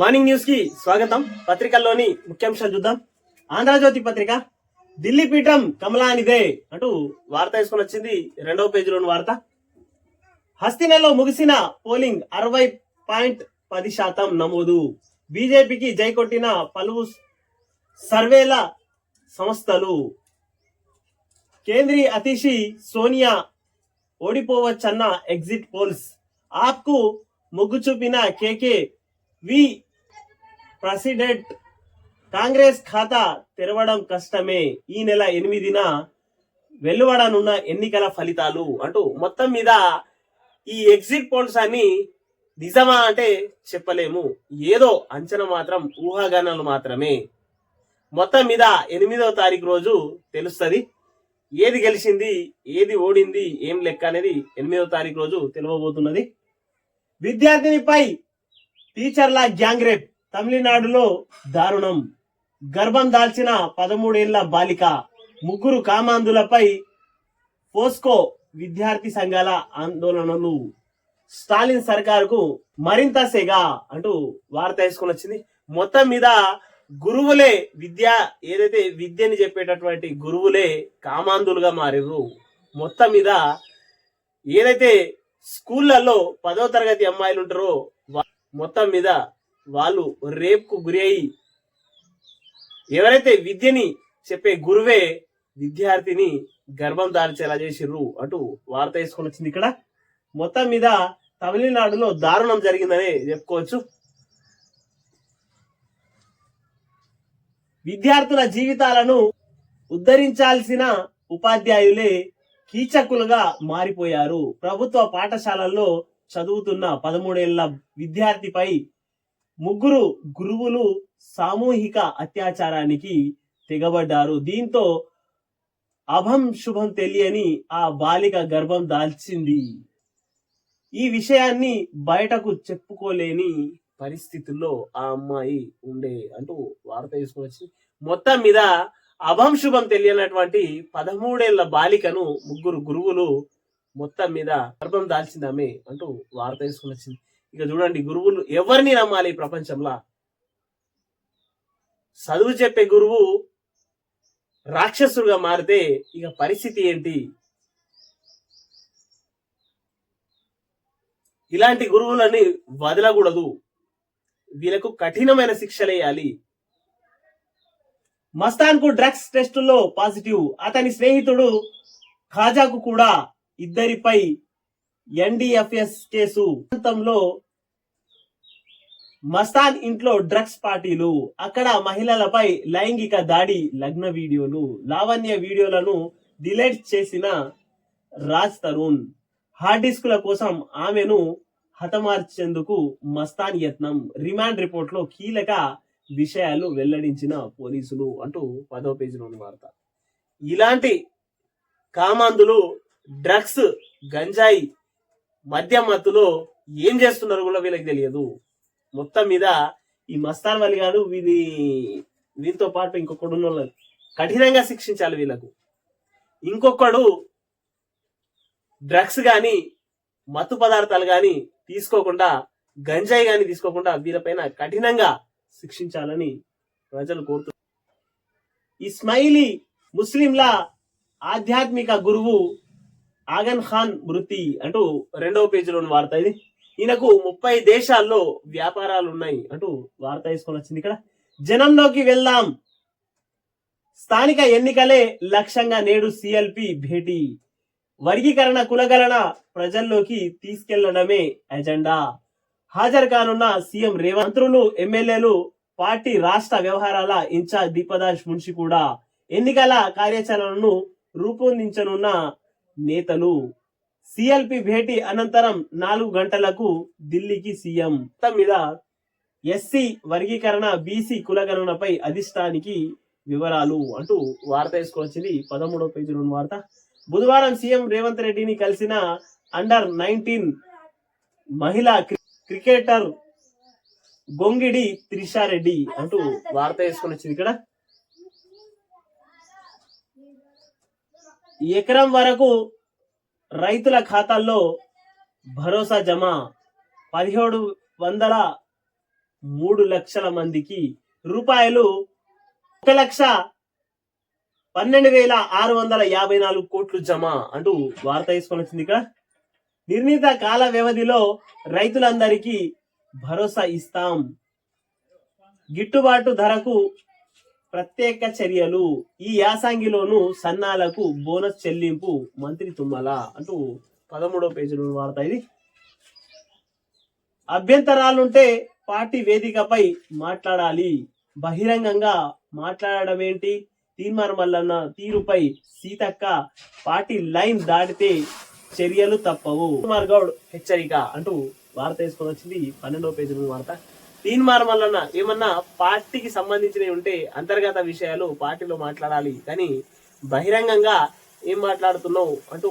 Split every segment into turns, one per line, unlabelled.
Morning న్యూస్కి స్వాగతం. పత్రికల్లోని ముఖ్యాంశాలు చూద్దాం. ఆంధ్రజ్యోతి పత్రిక ఢిల్లీ పీఠం కమలానిదే అంటూ వార్త వేసుకొని వచ్చింది రెండవ పేజీలోని వార్త. హస్తినలో ముగిసిన పోలింగ్ అరవై పాయింట్ పది శాతం నమోదు. బీజేపీకి జై కొట్టిన పలువు సర్వేల సంస్థలు. కేంద్రీయ అతిషి సోనియా ఓడిపోవచ్చన్న ఎగ్జిట్ పోల్స్. ఆప్కు మొగ్గు చూపిన కేకే వి ప్రెసిడెంట్ కాంగ్రెస్ ఖాతా తెరవడం కష్టమే. ఈ నెల ఎనిమిదిన వెలువడనున్న ఎన్నికల ఫలితాలు అంటూ మొత్తం మీద ఈ ఎగ్జిట్ పోల్స్ అని నిజమా అంటే చెప్పలేము. ఏదో అంచనా మాత్రం ఊహాగానాలు మాత్రమే. మొత్తం మీద ఎనిమిదవ తారీఖు రోజు తెలుస్తుంది. ఏది గెలిచింది ఏది ఓడింది ఏం లెక్క అనేది ఎనిమిదవ తారీఖు రోజు తెలియబోతున్నది విద్యార్థినిపై టీచర్ల గ్యాంగ్ రేప్ తమిళనాడులో దారుణం. గర్భం దాల్చిన పదమూడేళ్ళ బాలిక ముగ్గురు కామాంధులపై పోస్కో విద్యార్థి సంఘాల ఆందోళనలు. స్టాలిన్ సర్కారుకు మరింత సెగ అంటూ వార్త వేసుకుని వచ్చింది. మొత్తం మీద గురువులే విద్య ఏదైతే విద్యని చెప్పేటటువంటి గురువులే కామాంధులుగా మారిరు మొత్తం మీద ఏదైతే స్కూళ్ళల్లో పదో తరగతి అమ్మాయిలు ఉంటారో వా- మొత్తం మీద వాళ్ళు రేపుకు గురి అయి ఎవరైతే విద్యని చెప్పే గురువే విద్యార్థిని గర్భం దాల్చేలా చేసిర్రు అంటూ వార్త వేసుకొని వచ్చింది ఇక్కడ. మొత్తం మీద తమిళనాడులో దారుణం జరిగిందనే చెప్పుకోవచ్చు. విద్యార్థుల జీవితాలను ఉద్ధరించాల్సిన ఉపాధ్యాయులే కీచకులుగా మారిపోయారు. ప్రభుత్వ పాఠశాలల్లో చదువుతున్న పదమూడేళ్ళ విద్యార్థిపై ముగ్గురు గురువులు సామూహిక అత్యాచారానికి తెగబడ్డారు. దీంతో అభం శుభం తెలియని ఆ బాలిక గర్భం దాల్చింది. ఈ విషయాన్ని బయటకు చెప్పుకోలేని పరిస్థితుల్లో ఆ అమ్మాయి ఉండే అంటూ వార్త తీసుకొచ్చి మొత్తం మీద అభం శుభం తెలియనటువంటి పదమూడేళ్ళ బాలికను ముగ్గురు గురువులు మొత్తం మీద గర్భం దాల్చిందామే అంటూ వార్త తీసుకుని వచ్చింది. ఇక చూడండి గురువులు ఎవరిని నమ్మాలి ఈ ప్రపంచంలో? చదువు చెప్పే గురువు రాక్షసుడుగా మారితే ఇక పరిస్థితి ఏంటి? ఇలాంటి గురువులని వదలకూడదు. వీళ్ళకు కఠినమైన శిక్షలేయాలి మస్తాన్కు డ్రగ్స్ టెస్టుల్లో పాజిటివ్. అతని స్నేహితుడు ఖాజాకు కూడా ఇద్దరిపై ఎన్డీఎఫ్ఎస్ కేసు. ప్రాంతంలో మస్తాన్ ఇంట్లో డ్రగ్స్ పార్టీలు. అక్కడ మహిళలపై లైంగిక దాడి లగ్న వీడియోలు. లావణ్య వీడియోలను డిలీట్ చేసిన రాజ్ తరుణ్. హార్డ్ డిస్కుల కోసం ఆమెను హతమార్చేందుకు మస్తాన్ యత్నం. రిమాండ్ రిపోర్ట్లో కీలక విషయాలు వెల్లడించిన పోలీసులు అంటూ పదో పేజీలోని వార్త. ఇలాంటి కామాంధులు డ్రగ్స్ గంజాయి మద్యం మత్తులో ఏం చేస్తున్నారు కూడా వీళ్ళకి తెలియదు. మొత్తం మీద ఈ మస్తాన్ వలి గారు వీది వీరితో పాటు ఇంకొకడు ఉన్న కఠినంగా శిక్షించాలి వీళ్ళకు. ఇంకొకడు డ్రగ్స్ కానీ మత్తు పదార్థాలు కానీ తీసుకోకుండా గంజాయి కానీ తీసుకోకుండా వీళ్ళపైన కఠినంగా శిక్షించాలని ప్రజలు కోరుతున్నారు ఈ ముస్లింల ఆధ్యాత్మిక గురువు ఆగన్ ఖాన్ మృతి అంటూ రెండవ పేజీలోని వార్త ఇది. ఈయనకు ముప్పై దేశాల్లో వ్యాపారాలు ఉన్నాయి అంటూ వార్త తీసుకొని వచ్చింది ఇక్కడ. జనంలోకి వెళ్దాం. స్థానిక ఎన్నికలే లక్ష్యంగా నేడు సిఎల్పి భేటీ. వర్గీకరణ కులగలన ప్రజల్లోకి తీసుకెళ్ళడమే ఎజెండా. హాజరు కానున్న సీఎం రేవంత్రులు ఎమ్మెల్యేలు పార్టీ రాష్ట్ర వ్యవహారాల ఇన్ఛార్జ్ దీపదాస్ మున్షి కూడా ఎన్నికల కార్యాచరణను రూపొందించనున్న నేతలు. సిఎల్పి భేటీ అనంతరం నాలుగు గంటలకు ఢిల్లీకి సీఎం. మొత్తం మీద ఎస్సీ వర్గీకరణ బీసీ కులగణనపై అధిష్టానికి వివరాలు అంటూ వార్త వేసుకొచ్చింది పదమూడవ పేజీలోని వార్త. బుధవారం సీఎం రేవంత్ రెడ్డిని కలిసిన అండర్ నైన్టీన్ మహిళా క్రి- క్రికెటర్ గొంగిడి త్రిషారెడ్డి అంటూ వార్త వేసుకొని వచ్చింది ఇక్కడ ఎకరం వరకు రైతుల ఖాతాల్లో భరోసా జమ పదిహేడు వందల మూడు లక్షల మందికి రూపాయలు ఒక లక్ష పన్నెండు వేల ఆరు వందల యాభై నాలుగు కోట్లు జమ అంటూ వార్త తీసుకొని వచ్చింది ఇక్కడ. నిర్ణీత కాల వ్యవధిలో రైతులందరికీ భరోసా ఇస్తాం. గిట్టుబాటు ధరకు ప్రత్యేక చర్యలు ఈ యాసంగిలోను సన్నాలకు బోనస్ చెల్లింపు మంత్రి తుమ్మల అంటూ పదమూడవ పేజీలో వార్త ఇది. అభ్యంతరాలుంటే పార్టీ వేదికపై మాట్లాడాలి. బహిరంగంగా మాట్లాడడం ఏంటి మల్లన్న తీరుపై సీతక్క పార్టీ లైన్ దాటితే చర్యలు తప్పవు. కుమార్ గౌడ్ హెచ్చరిక అంటూ వార్త వేసుకొని వచ్చింది. పన్నెండవ పేజీ వార్త. తీన్మార్ మల్లన్న ఏమన్నా పార్టీకి సంబంధించినవి ఉంటే అంతర్గత విషయాలు పార్టీలో మాట్లాడాలి. కానీ బహిరంగంగా ఏం మాట్లాడుతున్నావు అంటూ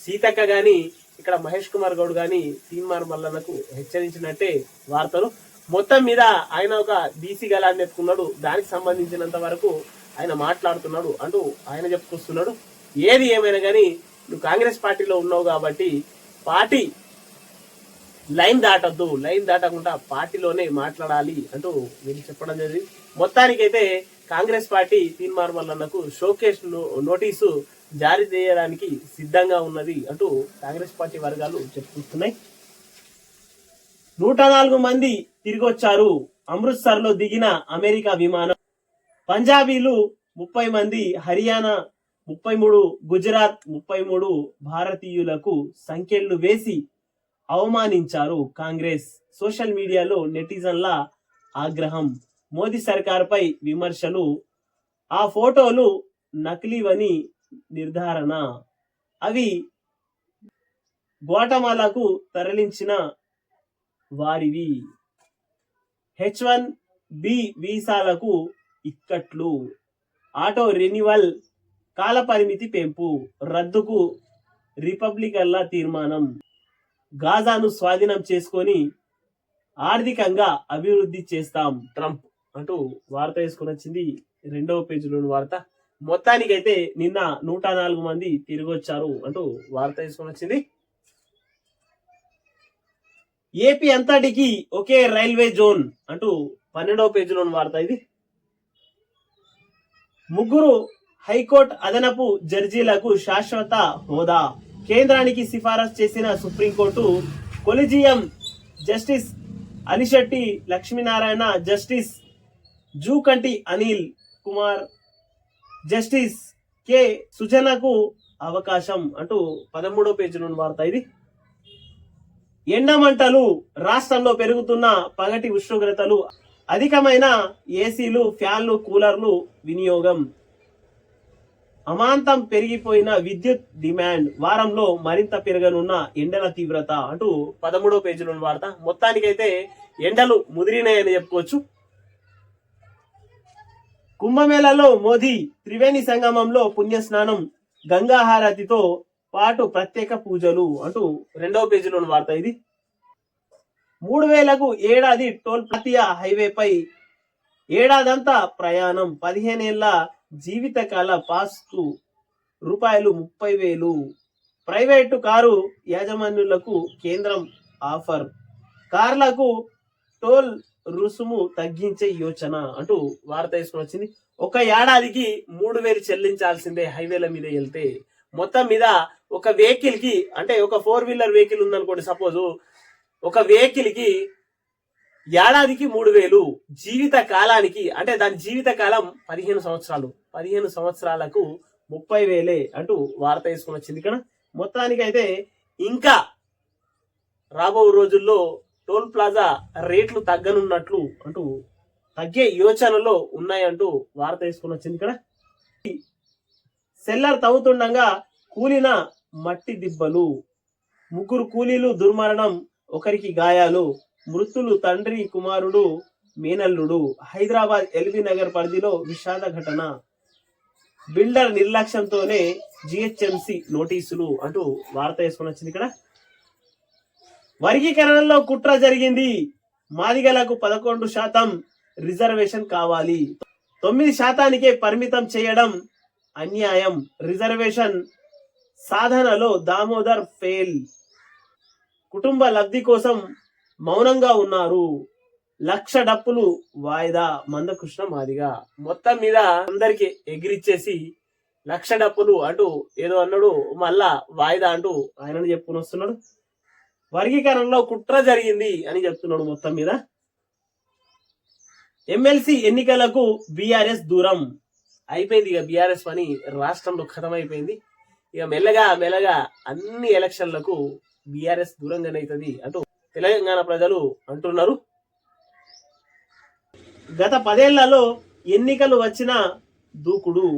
సీతక్క గాని ఇక్కడ మహేష్ కుమార్ గౌడ్ గాని తీన్మార్ మల్లన్నకు హెచ్చరించినట్టే వార్తలు. మొత్తం మీద ఆయన ఒక బీసీ గలాన్ని ఎత్తుకున్నాడు. దానికి సంబంధించినంత వరకు ఆయన మాట్లాడుతున్నాడు అంటూ ఆయన చెప్పుకొస్తున్నాడు. ఏది ఏమైనా కానీ నువ్వు కాంగ్రెస్ పార్టీలో ఉన్నావు కాబట్టి పార్టీ లైన్ దాటద్దు లైన్ దాటకుండా పార్టీలోనే మాట్లాడాలి అంటూ వీళ్ళు చెప్పడం జరిగింది. మొత్తానికైతే కాంగ్రెస్ పార్టీ తీన్మార్ మల్లన్నకు షోకేస్ నోటీసు జారీ చేయడానికి సిద్ధంగా ఉన్నది అంటూ కాంగ్రెస్ పార్టీ వర్గాలు చెప్పుకుంటున్నాయి. నూట నాలుగు మంది తిరిగొచ్చారు. అమృత్సర్లో దిగిన అమెరికా విమానం. పంజాబీలు ముప్పై మంది హర్యానా ముప్పై మూడు గుజరాత్ ముప్పై మూడు భారతీయులకు సంఖ్యలు వేసి అవమానించారు కాంగ్రెస్. సోషల్ మీడియాలో నెటిజన్ల ఆగ్రహం. మోదీ సర్కార్పై విమర్శలు. ఆ ఫోటోలు నకిలీవని నిర్ధారణ. అవి గోటమాలకు తరలించిన వారివి. హెచ్ వన్ బి వీసాలకు ఇక్కట్లు. ఆటో రెన్యువల్ కాలపరిమితి పెంపు. రద్దుకు రిపబ్లికన్ల తీర్మానం. గాజాను స్వాధీనం చేసుకొని ఆర్థికంగా అభివృద్ధి చేస్తాం ట్రంప్ అంటూ వార్త వేసుకుని వచ్చింది. రెండవ పేజీలోని వార్త. మొత్తానికైతే నిన్న నూట నాలుగు మంది తిరిగి వచ్చారు అంటూ వార్త వేసుకుని వచ్చింది. ఏపీ అంతటికి ఒకే రైల్వే జోన్ అంటూ పన్నెండవ పేజీలోని వార్త ఇది. ముగ్గురు హైకోర్టు అదనపు జడ్జీలకు శాశ్వత హోదా. కేంద్రానికి సిఫారసు చేసిన Supreme Court collegium justice Anisetti Lakshminarayana justice Jukanti Anil Kumar justice K సుజనకు అవకాశం అంటూ పదమూడో పేజీలోని వార్త ఇది. ఎండమంటలు రాష్ట్రంలో పెరుగుతున్న పగటి ఉష్ణోగ్రతలు అధికమైన ఏసీలు ఫ్యాన్లు కూలర్లు వినియోగం. అమాంతం పెరిగిపోయిన విద్యుత్ డిమాండ్ వారంలో మరింత పెరగనున్న ఎండల తీవ్రత. అంటూ పదమూడో పేజీలో వార్త. మొత్తానికైతే ఎండలు ముదిరినాయని చెప్పుకోవచ్చు. కుంభమేళలో మోదీ త్రివేణి సంగమంలో పుణ్యస్నానం గంగాహారతితో పాటు ప్రత్యేక పూజలు అంటూ రెండవ పేజీలోని వార్త ఇది. మూడు వేలకు ఏడాది టోల్ ప్రతియా హైవేపై ఏడాదంతా ప్రయాణం. పదిహేనేళ్ళ జీవితకాల పాస్కు రూపాయలు ముప్పై వేలు. ప్రైవేటు కారు యాజమాన్యులకు కేంద్రం ఆఫర్. కార్లకు టోల్ రుసుము తగ్గించే యోచన అంటూ వార్త తీసుకుని వచ్చింది. ఒక ఏడాదికి మూడు వేలు చెల్లించాల్సిందే హైవేల మీద వెళ్తే. మొత్తం మీద ఒక వెహికల్కి అంటే ఒక ఫోర్ వీలర్ వెహికల్ ఉందనుకోండి సపోజ్ ఒక వెహికల్కి ఏడాదికి మూడు వేలు జీవిత కాలానికి అంటే దాని జీవిత కాలం పదిహేను సంవత్సరాలు. పదిహేను సంవత్సరాలకు ముప్పై వేలే అంటూ వార్త వేసుకుని వచ్చింది ఇక్కడ. మొత్తానికి అయితే ఇంకా రాబో రోజుల్లో టోల్ ప్లాజా రేట్లు తగ్గనున్నట్లు అంటూ తగ్గే యోచనలో ఉన్నాయంటూ వార్త వేసుకుని వచ్చింది ఇక్కడ. సెల్లర్ తవ్వుతుండగా కూలిన మట్టి దిబ్బలు ముగ్గురు కూలీలు దుర్మరణం ఒకరికి గాయాలు మృతులు తండ్రి కుమారుడు మేనల్లుడు హైదరాబాద్ ఎల్బీ నగర్ పరిధిలో విషాద ఘటన. బిల్డర్ నిర్లక్ష్యంతోనే జిహెచ్ఎంసి నోటీసులు అంటూ వార్త వేసుకొని వచ్చింది ఇక్కడ. వర్గీకరణలో కుట్ర జరిగింది. మాదిగలకు పదకొండు శాతం రిజర్వేషన్ కావాలి. తొమ్మిది శాతానికే పరిమితం చేయడం అన్యాయం. రిజర్వేషన్ సాధనలో దామోదర్ ఫెయిల్. కుటుంబ లబ్ధి కోసం మౌనంగా ఉన్నారు. లక్ష డప్పులు వాయిదా మందకృష్ణ మాదిగా. మొత్తం మీద అందరికి ఎగిరిచ్చేసి లక్ష డప్పులు అంటూ ఏదో అన్నాడు. మళ్ళా వాయిదా అంటూ ఆయనను చెప్పుకుని వస్తున్నాడు. వర్గీకరణలో కుట్ర జరిగింది అని చెప్తున్నాడు మొత్తం మీద. ఎమ్మెల్సీ ఎన్నికలకు బీఆర్ఎస్ దూరం. అయిపోయింది ఇక బీఆర్ఎస్ పని. రాష్ట్రంలో ఖతం అయిపోయింది ఇక మెల్లగా మెల్లగా అన్ని ఎలక్షన్లకు బీఆర్ఎస్ దూరంగానే అవుతుంది అంటూ తెలంగాణ ప్రజలు అంటున్నారు. గత పదేళ్ళలో ఎన్నికలు వచ్చిన దూకుడు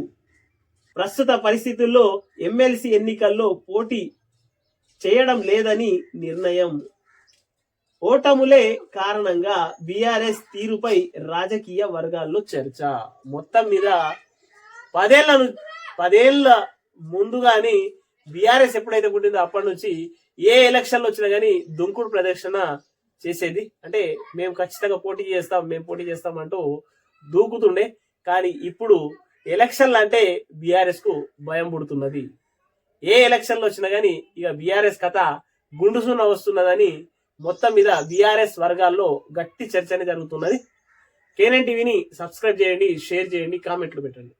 ప్రస్తుత పరిస్థితుల్లో ఎమ్మెల్సీ ఎన్నికల్లో పోటీ చేయడం లేదని నిర్ణయం. ఓటములే కారణంగా బీఆర్ఎస్ తీరుపై రాజకీయ వర్గాల్లో చర్చ. మొత్తం మీద పదేళ్ళ పదేళ్ళ ముందుగాని బీఆర్ఎస్ ఎప్పుడైతే పుట్టిందో అప్పటి నుంచి ఏ ఎలక్షన్లు వచ్చినా గానీ దుంకుడు ప్రదర్శన చేసేది. అంటే మేము ఖచ్చితంగా పోటీ చేస్తాం మేము పోటీ చేస్తాం అంటూ దూకుతుండే. కానీ ఇప్పుడు ఎలక్షన్లు అంటే బీఆర్ఎస్కు భయం పుడుతున్నది. ఏ ఎలక్షన్లు వచ్చినా గానీ ఇక బీఆర్ఎస్ కథ గుండుసున వస్తున్నదని మొత్తం మీద బీఆర్ఎస్ వర్గాల్లో గట్టి చర్చనే జరుగుతున్నది. కేనన్ టీవీని సబ్స్క్రైబ్ చేయండి షేర్ చేయండి కామెంట్లు పెట్టండి.